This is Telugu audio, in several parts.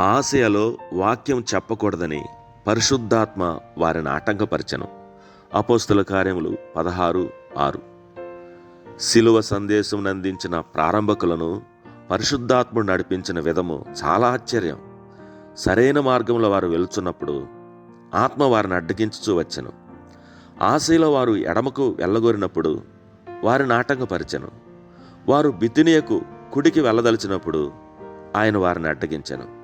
ఆసియాలో వాక్యం చెప్పకూడదని పరిశుద్ధాత్మ వారిని ఆటంకపరచను. అపోస్తుల కార్యములు పదహారు ఆరు. శిలువ సందేశం అందించిన ప్రారంభకులను పరిశుద్ధాత్ముడు నడిపించిన విధము చాలా ఆశ్చర్యం. సరైన మార్గంలో వారు వెళుచున్నప్పుడు ఆత్మ వారిని అడ్డగించుచూ వచ్చను. ఆశలో వారు ఎడమకు వెళ్ళగోరినప్పుడు వారిని ఆటంకపరిచెను. వారు బితినియకు కుడికి వెళ్ళదలిచినప్పుడు ఆయన వారిని అడ్డగించెను.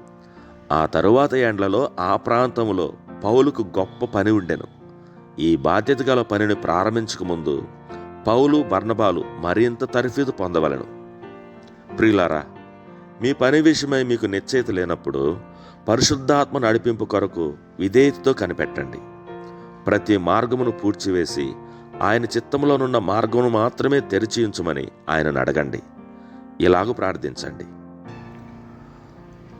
ఆ తరువాత ఏండ్లలో ఆ ప్రాంతంలో పౌలుకు గొప్ప పని ఉండెను. ఈ బాధ్యత గల పనిని ప్రారంభించక ముందు పౌలు బర్ణబాలు మరింత తరఫీదు పొందవలను. ప్రియులారా మీ పని విషయమై మీకు నిశ్చయిత లేనప్పుడు పరిశుద్ధాత్మ నడిపింపు కొరకు విధేయతతో కనిపెట్టండి. ప్రతి మార్గమును పూడ్చివేసి ఆయన చిత్తంలోనున్న మార్గమును మాత్రమే తెరిచి ఉంచుమని ఆయనను అడగండి. ఇలాగూ ప్రార్థించండి.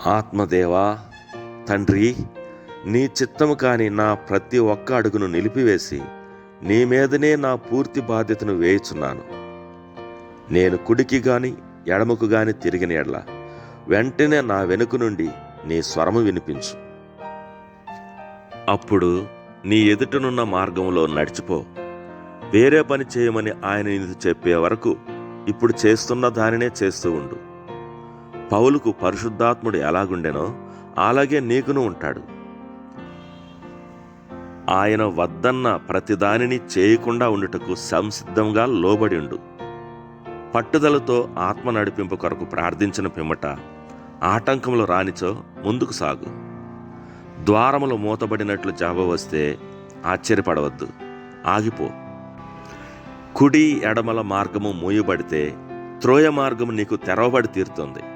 ఆత్మదేవా తండ్రి నీ చిత్తము కాని నా ప్రతి ఒక్క అడుగును నిలిపివేసి నీ మీదనే నా పూర్తి బాధ్యతను వేయుచున్నాను. నేను కుడికి గాని ఎడమకు గాని తిరిగిన ఎడల వెంటనే నా వెనుక నుండి నీ స్వరము వినిపించు. అప్పుడు నీ ఎదుటనున్న మార్గంలో నడిచిపో. వేరే పని చేయమని ఆయన నీకు చెప్పే వరకు ఇప్పుడు చేస్తున్న దానినే చేస్తూ ఉండు. పౌలుకు పరిశుద్ధాత్ముడు ఎలాగుండెనో అలాగే నీకును ఉంటాడు. ఆయన వద్దన్న ప్రతిదానిని చేయకుండా ఉండుటకు సంసిద్ధంగా లోబడి ఉండు పట్టుదలతో ఆత్మ నడిపింపు కొరకు ప్రార్థించిన పిమ్మట ఆటంకములు రానిచో ముందుకు సాగు. ద్వారములు మూతబడినట్లు జాబ వస్తే ఆశ్చర్యపడవద్దు. ఆగిపో. కుడి ఎడమల మార్గము మూయబడితే త్రోయ మార్గము నీకు తెరవబడి తీరుతుంది.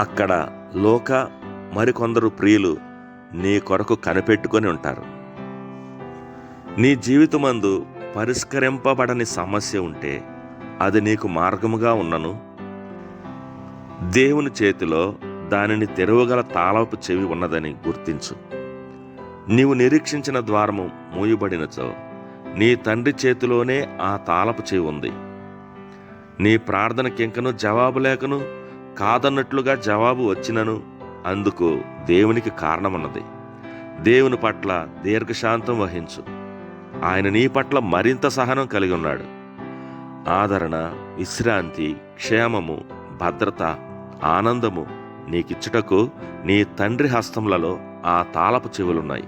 అక్కడ లోక మరికొందరు ప్రియులు నీ కొరకు కనిపెట్టుకొని ఉంటారు. నీ జీవితమందు పరిష్కరింపబడని సమస్య ఉంటే అది నీకు మార్గముగా ఉన్నను. దేవుని చేతిలో దానిని తెరవగల తాళపు చెవి ఉన్నదని గుర్తించు. నీవు నిరీక్షించిన ద్వారము మూయబడినచో నీ తండ్రి చేతిలోనే ఆ తాళపు చెవి ఉంది. నీ ప్రార్థనకింకను జవాబు లేకను కాదన్నట్లుగా జవాబు వచ్చినను అందుకు దేవునికి కారణమున్నది. దేవుని పట్ల దీర్ఘశాంతం వహించు. ఆయన నీ పట్ల మరింత సహనం కలిగి ఉన్నాడు ఆదరణ విశ్రాంతి క్షేమము భద్రత ఆనందము నీకిచ్చుటకు నీ తండ్రి హస్తములలో ఆ తాళపు చెవులున్నాయి.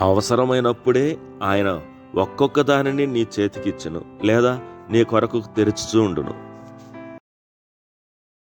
అవసరమైనప్పుడే ఆయన ఒక్కొక్క దానిని నీ చేతికిచ్చును లేదా నీ కొరకు తెరుచుచూ ఉండును.